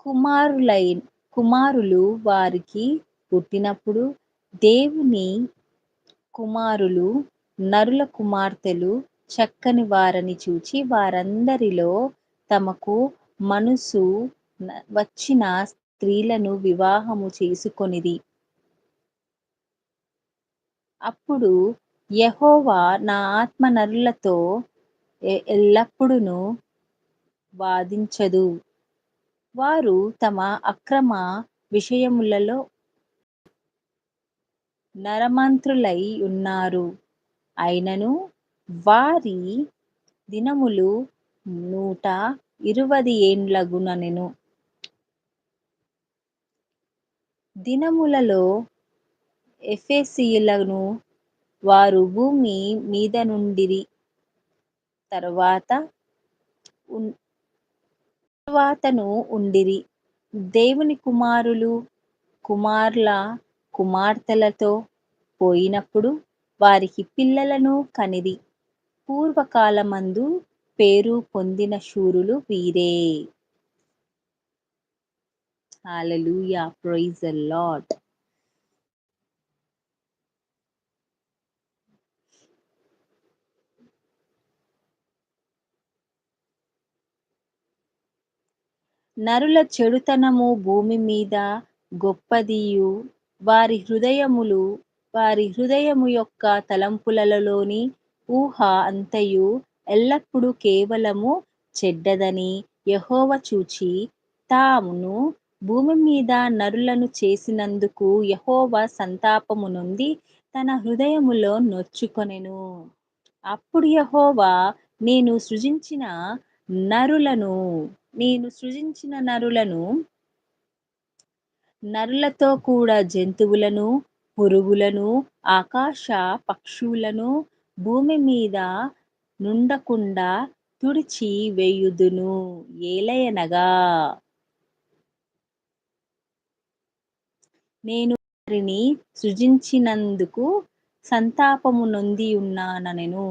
కుమారులై కుమారులు వారికి పుట్టినప్పుడు దేవుని కుమారులు నరుల కుమార్తెలు చక్కని వారని చూచి వారందరిలో తమకు మనసు వచ్చిన స్త్రీలను వివాహము చేసుకొనిది అప్పుడు యహోవా నా ఆత్మ నరులతో ఎల్లప్పుడూ వాదించదు. వారు తమ అక్రమ విషయములలో నరమంత్రులై ఉన్నారు. అయినను వారి దినములు నూట ఇరవై ఏండ్లగునెను దినములలో ఎఫెసీయులను వారు భూమి మీద నుండిరి. తర్వాత తర్వాతను ఉండిరి. దేవుని కుమారులు కుమార్ల కుమార్తెలతో పోయినప్పుడు వారికి పిల్లలను కనిరి. పూర్వకాలమందు పేరు పొందిన శూరులు వీరే. హల్లెలూయా ప్రైజ్ లాట్ లార్డ్ నరుల చెడుతనము భూమి మీద గొప్పదియు. వారి హృదయములు వారి హృదయము యొక్క తలంపులలోని ఊహ అంతయు ఎల్లప్పుడూ కేవలము చెడ్డదని యహోవ చూచి తామును భూమి మీద నరులను చేసినందుకు యహోవ సంతాపము నుండి తన హృదయములో నొచ్చుకొనెను. అప్పుడు యహోవా నేను సృజించిన నరులను నేను సృజించిన నరులను నరులతో కూడా జంతువులను పురుగులను ఆకాశ పక్షులను భూమి మీద నుండకుండా తుడిచి వేయుదును. ఏలయనగా. నేను వారిని సృజించినందుకు సంతాపము నొంది నొందియున్నానెను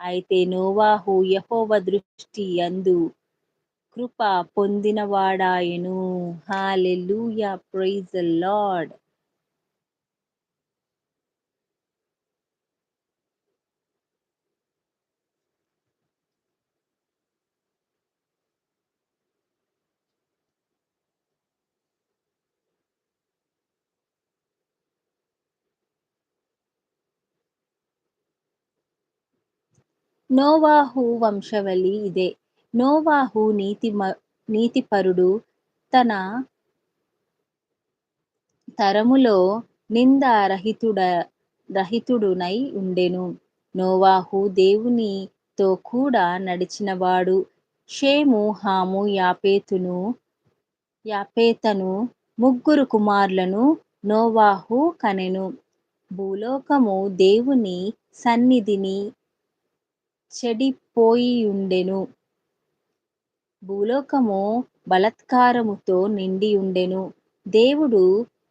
అయితే నోవాహు యహోవ దృష్టి అందు కృప పొందినవాడాయను. Hallelujah praise Lord. నోవాహు వంశవళి ఇదే. నోవాహు నీతి నీతిపరుడు తన తరములో నిందారహితుడ రహితుడునై ఉండెను. నోవాహు దేవునితో కూడా నడిచినవాడు. షేము హాము యాపేతును యాపేతను ముగ్గురు కుమారులను నోవాహు కనెను. భూలోకము దేవుని సన్నిధిని చెడిపోయియుండెను. భూలోకము బలాత్కారముతో నిండియుండెను. దేవుడు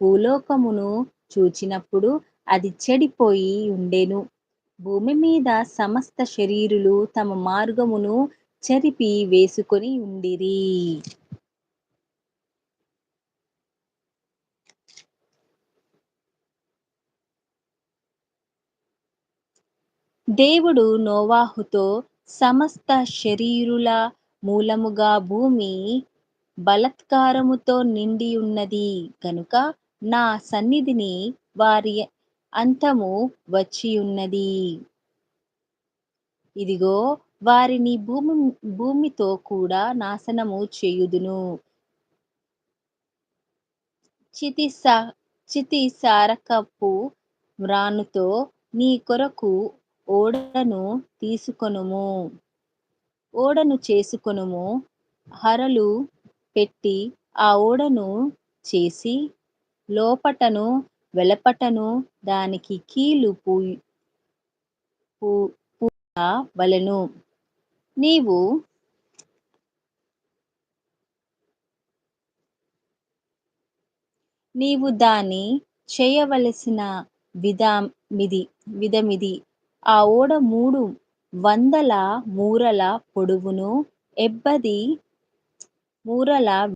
భూలోకమును చూచినప్పుడు అది చెడిపోయి ఉండెను భూమి మీద సమస్త శరీరులు తమ మార్గమును చెరిపి వేసుకొని ఉండిరి. దేవుడు నోవాహుతో సమస్త శరీరుల మూలముగా భూమి బలాత్కారముతో నిండియున్నది కనుక నా సన్నిధిని వారి అంతము వచ్చియున్నది. ఇదిగో వారిని భూమి భూమితో కూడా నాశనము చేయుదును. చితిస చితిసారకపు మ్రానుతో నీ కొరకు ఓడను తీసుకొనుము. ఓడను చేసుకొనుము. హరలు పెట్టి ఆ ఓడను చేసి లోపటను వెలపటను దానికి కీలు వలెను. నీవు నీవు దాని చేయవలసిన విధమిది విధమిది. ఆ ఓడ మూడు వందల మూరల పొడవును ఎబ్బది మూరల